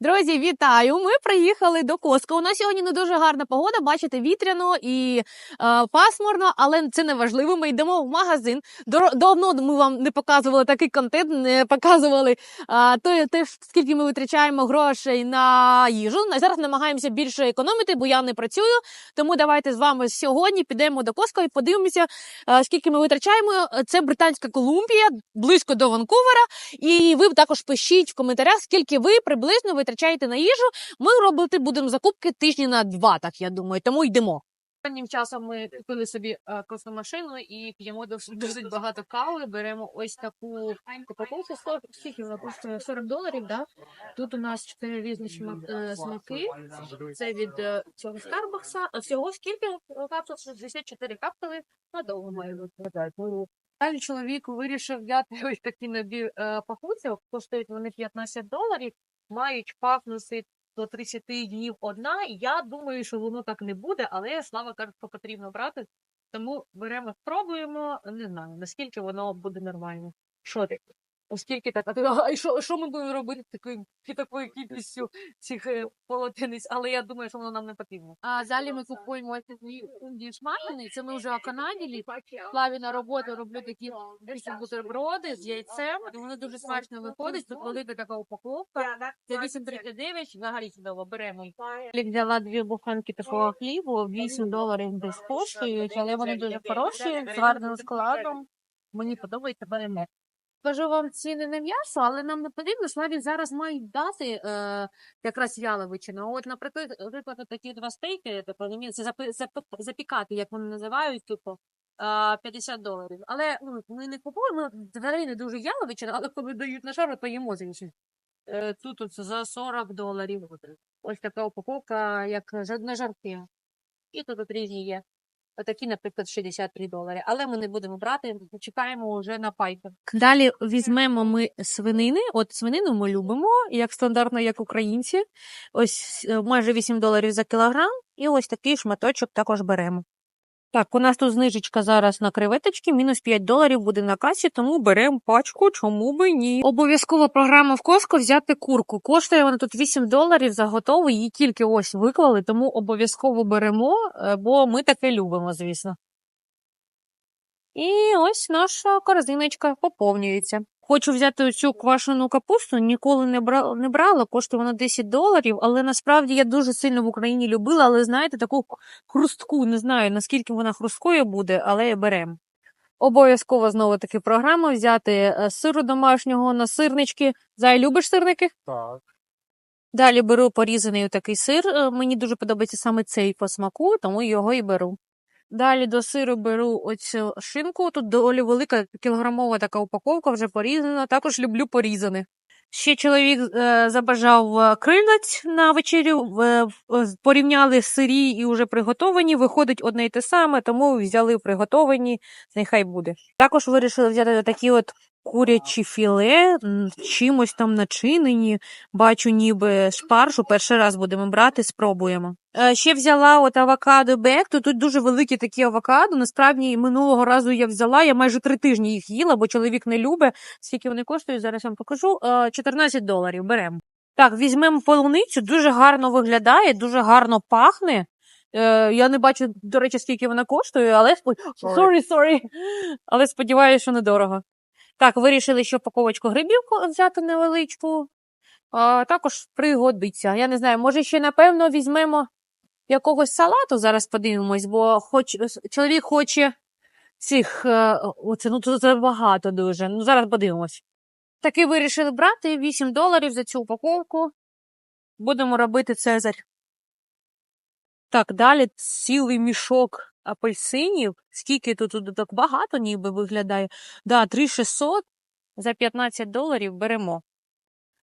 Друзі, вітаю! Ми приїхали до Коска. У нас сьогодні не дуже гарна погода. Бачите, вітряно і е, пасмурно, але це не важливо. Ми йдемо в магазин. Давно ми вам не показували такий контент, не показували е, те, те, скільки ми витрачаємо грошей на їжу. Зараз намагаємося більше економити, бо я не працюю. Тому давайте з вами сьогодні підемо до Коска і подивимося, е, скільки ми витрачаємо. Це Британська Колумбія, близько до Ванкувера. І ви також пишіть в коментарях, скільки ви приблизно витрачаєте на їжу. Ми робити будемо закупки тижні на два, так я думаю, тому йдемо. Останнім часом ми купили собі е, кофемашину і п'ємо досить, багато кави. Беремо ось таку упаковку. Скільки вона коштує? 40 доларів, да? Тут у нас чотири різні е, смаки. Це від е, цього Старбакса. Всього скільки капсул? 64 капсули. Надовго має виглядати. Далі чоловік вирішив взяти ось такі набір пахуців. Коштують вони 15 доларів, мають пахнути до 30 днів одна. Я думаю, що воно так не буде, але слава каже, що потрібно брати. Тому беремо, спробуємо. Не знаю, наскільки воно буде нормально. Що таке? Оскільки так, а ти- а що, що ми будемо робити такою, такою кількістю цих е, полотенець, але я думаю, що воно нам не потрібно. А далі ми купуємо шматини, це ми вже оканаділі. Славі на роботу роблю такі різні бутерброди з яйцем. І Вони дуже смачно виходять. Тут велика така упаковка. Це 8,39, взагалі чудово, беремо. Я взяла дві буханки такого хлібу, 8 доларів десь коштують, але вони дуже хороші, з гарним складом. Мені подобається беремо. Кажу вам ціни на м'ясо, але нам не потрібно, Славі зараз мають дати е, якраз яловичину. От, наприклад, наприклад, такі два стейки, це запікати, як вони називають, типу, 50 доларів. Але ну, ми не купуємо, взагалі не дуже яловичина, але коли дають на шару, то їмо звісно. Е, Тут от за 40 доларів. Ось така упаковка, як на жарки. І тут от різні є. Отакі, наприклад, 63 долари. Але ми не будемо брати, чекаємо вже на пайпер. Далі візьмемо ми свинини. От свинину ми любимо, як стандартно, як українці. Ось е, майже 8 доларів за кілограм. І ось такий шматочок також беремо. Так, у нас тут знижечка зараз на креветочки, мінус 5 доларів буде на касі, тому беремо пачку, чому би ні. Обов'язкова програма в Коско взяти курку. Коштує вона тут 8 доларів за готову, її тільки ось виклали, тому обов'язково беремо, е, бо ми таке любимо, звісно. І ось наша корзиночка поповнюється. Хочу взяти цю квашену капусту, ніколи не брала, не брала, коштує вона 10 доларів, але насправді я дуже сильно в Україні любила, але знаєте, таку хрустку, не знаю, наскільки вона хрусткою буде, але беремо. Обов'язково знову таки програма взяти е, сиру домашнього на сирнички. Зай, любиш сирники? Так. Далі беру порізаний такий сир. е, Мені дуже подобається саме цей по смаку, тому його і беру. Далі до сиру беру оцю шинку. Тут доволі велика кілограмова така упаковка, вже порізана. Також люблю порізане. Ще чоловік е, забажав е, на вечерю, е, з- порівняли сирі і вже приготовані. Виходить одне й те саме, тому взяли приготовані, нехай буде. Також вирішили взяти такі от курячі філе, чимось там начинені. Бачу, ніби шпаршу. Перший раз будемо брати, спробуємо. Е, Ще взяла от авокадо бек. Тут, тут дуже великі такі авокадо. Насправді минулого разу я взяла. Я майже три тижні їх їла, бо чоловік не любить. Скільки вони коштують, зараз я вам покажу. Е, 14 доларів беремо. Так, візьмемо полуницю, дуже гарно виглядає, дуже гарно пахне. Е, я не бачу, до речі, скільки вона коштує, але sorry. але сподіваюся, що недорого. Так, вирішили ще упаковочку грибів взяти невеличку. А, також пригодиться. Я не знаю, може ще, напевно, візьмемо якогось салату, зараз подивимось, бо хоч, чоловік хоче цих, е, оце, ну тут багато дуже. Ну, зараз подивимось. Таки вирішили брати 8 доларів за цю упаковку. Будемо робити Цезарь. Так, далі цілий мішок апельсинів. Скільки тут, так багато ніби виглядає. Да, 3600 за 15 доларів беремо.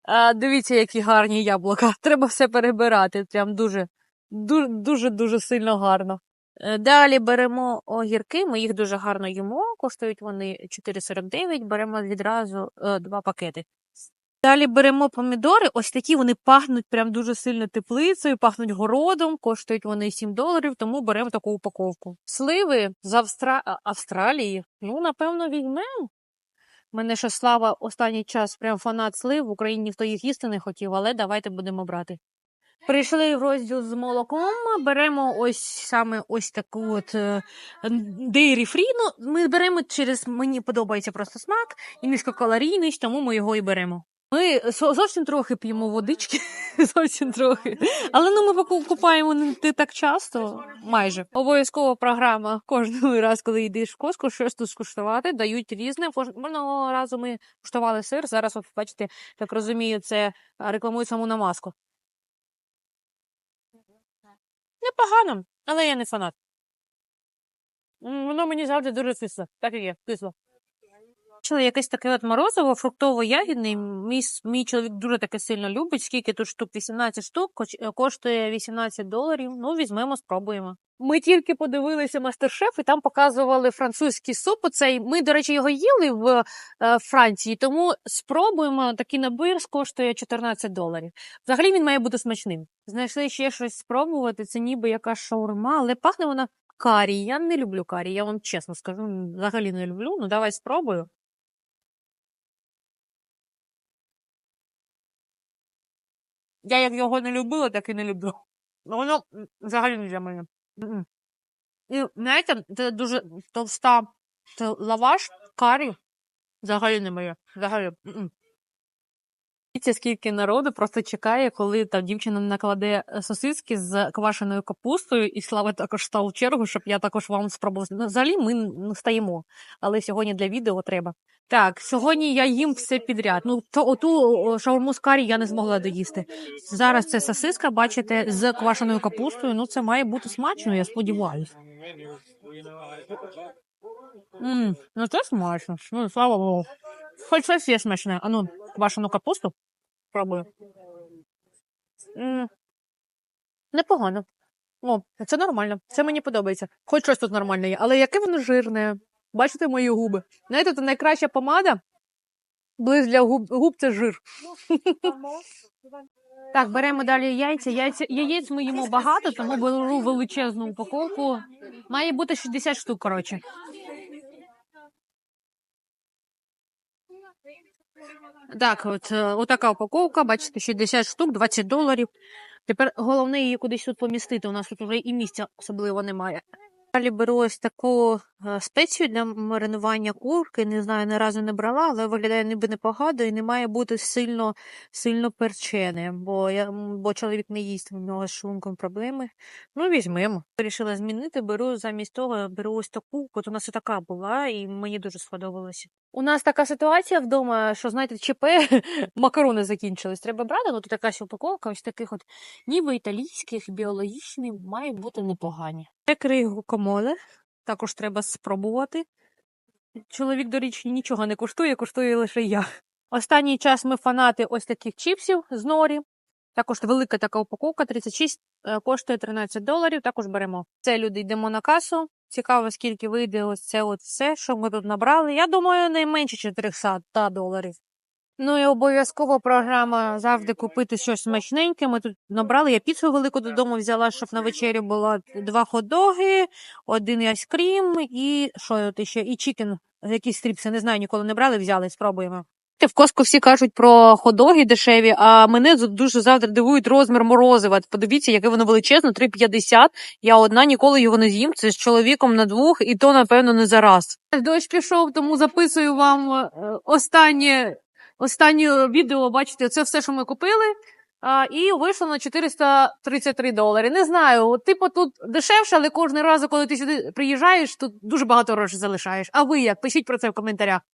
А, дивіться, які гарні яблука. Треба все перебирати. Прям дуже, дуже, дуже, дуже сильно гарно. Е, Далі беремо огірки, ми їх дуже гарно їмо. Коштують вони 4,49, беремо відразу е, два пакети. Далі беремо помідори, ось такі вони пахнуть прям дуже сильно теплицею, пахнуть городом, коштують вони 7 доларів, тому беремо таку упаковку. Сливи з Австра... Австралії, ну, напевно, візьмемо. Мене ще слава останній час прям фанат слив. В Україні ніхто їх їсти не хотів, але давайте будемо брати. Прийшли в розділ з молоком. Беремо ось саме ось таку от е, dairy free. Ну, ми беремо через мені подобається просто смак і низькокалорійність, тому ми його і беремо. Ми зовсім трохи п'ємо водички, зовсім трохи. Але ну ми купаємо не так часто, майже. Обов'язкова програма кожного раз, коли йдеш в коску, щось тут скуштувати, дають різне. Кож- Минулого разу ми куштували сир. Зараз, от бачите, так розумію, це рекламують саму намазку. Непогано, але я не фанат. Воно мені завжди дуже кисло. Так і є, кисло. Бачила якесь таке от морозиво, фруктово-ягідний. Мій, мій чоловік дуже таке сильно любить. Скільки тут штук? 18 штук, е, коштує 18 доларів. Ну, візьмемо, спробуємо. Ми тільки подивилися мастер-шеф, і там показували французький суп. Оцей. Ми, до речі, його їли в е, Франції, тому спробуємо. Такий набір коштує 14 доларів. Взагалі він має бути смачним. Знайшли ще щось спробувати. Це ніби яка шаурма, але пахне вона карі. Я не люблю карі, я вам чесно скажу. Взагалі не люблю. Ну давай спробую. Я як його не любила, так і не люблю. Ну, воно взагалі не для мене. І знаєте, це дуже товста це лаваш, карі. Взагалі не моє. Взагалі. Дивіться, скільки народу просто чекає, коли там дівчина накладе е, сосиски з квашеною капустою, і Слава також став чергу, щоб я також вам спробувала. Ну, Взагалі ми не стаємо, але сьогодні для відео треба. Так, сьогодні я їм все підряд. Ну, то оту шаурму з карі я не змогла доїсти. Зараз це сосиска, бачите, з квашеною капустою. Ну, це має бути смачно, я сподіваюся. Ну це смачно. Ну, слава Богу. Хоч щось є смачне. А ну, квашену капусту пробую. М, Непогано. О, це нормально. Це мені подобається. Хоч щось тут нормальне є, але яке воно жирне. Бачите мої губи? Знаєте, це найкраща помада. Близь для губ, губ це жир. Так, беремо далі яйця. яйця. Яєць ми їмо багато, тому беру величезну упаковку. Має бути 60 штук, коротше. Так, от е, отака упаковка, бачите, 60 штук, 20 доларів. Тепер головне її кудись тут помістити. У нас тут вже і місця особливо немає. Далі беру ось таку е, спецію для маринування курки. Не знаю, ні разу не брала, але виглядає ніби непогано і не має бути сильно, сильно перчене, бо, я, бо чоловік не їсть, у нього з шлунком проблеми. Ну, візьмемо. Вирішила змінити, беру замість того, беру ось таку. От у нас і така була, і мені дуже сподобалося. У нас така ситуація вдома, що, знаєте, ЧП, макарони закінчились. Треба брати, ну тут якась упаковка, ось таких от ніби італійських, біологічних, мають бути непогані. Прикрий гукамоле, також треба спробувати. Чоловік, до речі, нічого не коштує, коштує лише я. Останній час ми фанати ось таких чіпсів з норі. Також велика така упаковка, 36, е, коштує 13 доларів. Також беремо. Це люди йдемо на касу. Цікаво, скільки вийде ось це от все, що ми тут набрали. Я думаю, не менше 400 доларів. Ну і обов'язково програма завжди купити щось смачненьке. Ми тут набрали. Я піцу велику додому взяла, щоб на вечерю було два хот-доги, один айскрім і що тут ще? І чікен, якісь стріпси. Не знаю, ніколи не брали, взяли, спробуємо. В Коско всі кажуть про ходоги дешеві, а мене дуже завжди дивують розмір морозива. Подивіться, яке воно величезне, 3,50. Я одна ніколи його не з'їм. Це з чоловіком на двох, і то, напевно, не зараз. Дощ пішов, тому записую вам е, останнє, останнє відео. Бачите, це все, що ми купили. І вийшло на 433 долари. Не знаю, типу тут дешевше, але кожен раз, коли ти сюди приїжджаєш, тут дуже багато грошей залишаєш. А ви як? Пишіть про це в коментарях.